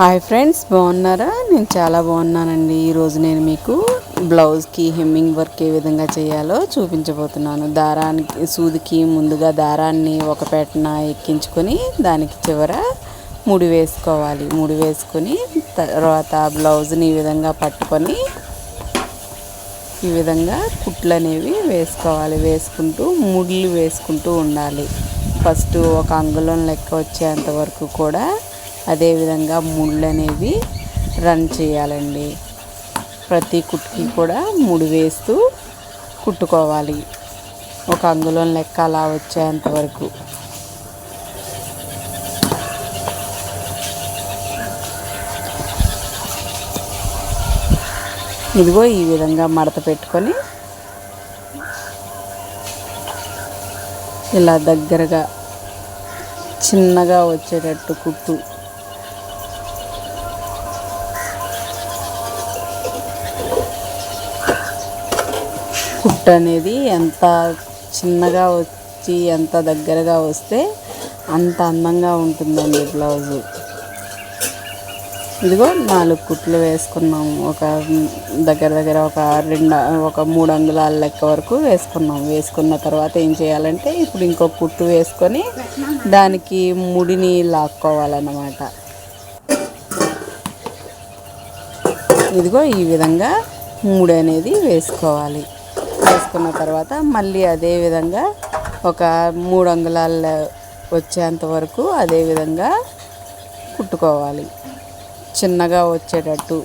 Hi friends బాగున్నారా? నేను చాలా బాగున్నానండి. ఈరోజు నేను మీకు బ్లౌజ్కి హెమ్మింగ్ వర్క్ ఏ విధంగా చేయాలో చూపించబోతున్నాను. దారానికి సూదికి ముందుగా దారాన్ని ఒక పెట్టన ఎక్కించుకొని దానికి చివర ముడి వేసుకోవాలి. ముడి వేసుకొని తర్వాత బ్లౌజ్ని ఈ విధంగా పట్టుకొని ఈ విధంగా కుట్లు అనేవి వేసుకోవాలి. వేసుకుంటూ ముళ్ళు వేసుకుంటూ ఉండాలి. ఫస్ట్ ఒక అంగుళం లెక్క వచ్చేంత వరకు కూడా అదేవిధంగా ముళ్ళు అనేవి రన్ చేయాలండి. ప్రతి కుట్టుకి కూడా ముడి వేస్తూ కుట్టుకోవాలి. ఒక అంగుళం లెక్క అలా వచ్చేంత వరకు. ఇదిగో ఈ విధంగా మడత పెట్టుకొని ఇలా దగ్గరగా చిన్నగా వచ్చేటట్టు కుట్టు. కుట్టు అనేది ఎంత చిన్నగా వచ్చి ఎంత దగ్గరగా వస్తే అంత అందంగా ఉంటుందండి బ్లౌజు. ఇదిగో నాలుగు కుట్లు వేసుకున్నాము. ఒక దగ్గర దగ్గర ఒక రెండు ఒక మూడు అంగుళాల లెక్క వరకు వేసుకున్నాం వేసుకున్న తర్వాత ఏం చేయాలంటే ఇప్పుడు ఇంకో కుట్టు వేసుకొని దానికి ముడిని లాక్కోవాలన్నమాట. ఇదిగో ఈ విధంగా మూడు అనేది వేసుకోవాలి. వేసుకున్న తర్వాత మళ్ళీ అదే విధంగా ఒక మూడు అంగుళాల వచ్చేంత వరకు అదే విధంగా కుట్టుకోవాలి. చిన్నగా వచ్చేటట్టు.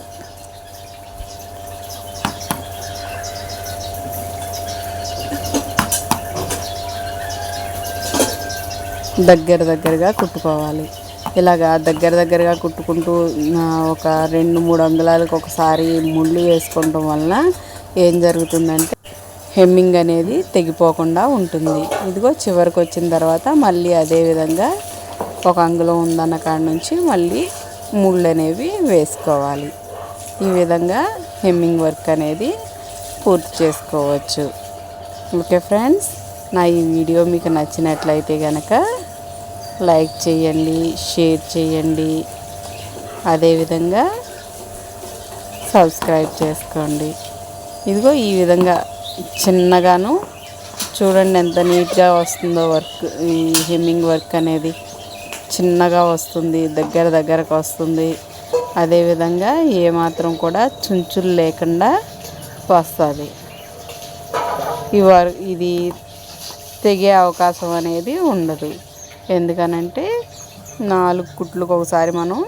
దగ్గర దగ్గరగా కుట్టుకోవాలి. ఇలాగా దగ్గర దగ్గరగా కుట్టుకుంటూ ఒక రెండు మూడు అంగుళాలకు ఒకసారి ముళ్ళు వేసుకోవటం వలన ఏం జరుగుతుందంటే హెమ్మింగ్ అనేది తెగిపోకుండా ఉంటుంది. ఇదిగో చివరికి వచ్చిన తర్వాత మళ్ళీ అదే విధంగా ఒక అంగుళం ఉందన్న కాడ నుంచి మళ్ళీ ముళ్ళు అనేవి వేసుకోవాలి. ఈ విధంగా హెమ్మింగ్ వర్క్ అనేది పూర్తి చేసుకోవచ్చు. ఓకే ఫ్రెండ్స్ నా ఈ వీడియో మీకు నచ్చినట్లయితే కనుక లైక్ చేయండి షేర్ చేయండి. అదేవిధంగా సబ్స్క్రైబ్ చేసుకోండి. ఇదిగో ఈ విధంగా చిన్నగాను. చూడండి ఎంత నీట్గా వస్తుందో వర్క్ ఈ హెమ్మింగ్ వర్క్ అనేది. చిన్నగా వస్తుంది దగ్గర దగ్గరకు వస్తుంది. అదేవిధంగా ఏమాత్రం కూడా చుంచులు లేకుండా వస్తుంది. ఈ వర్ ఇది తెగే అవకాశం అనేది ఉండదు. ఎందుకనంటే నాలుగు కుట్లకు ఒకసారి మనం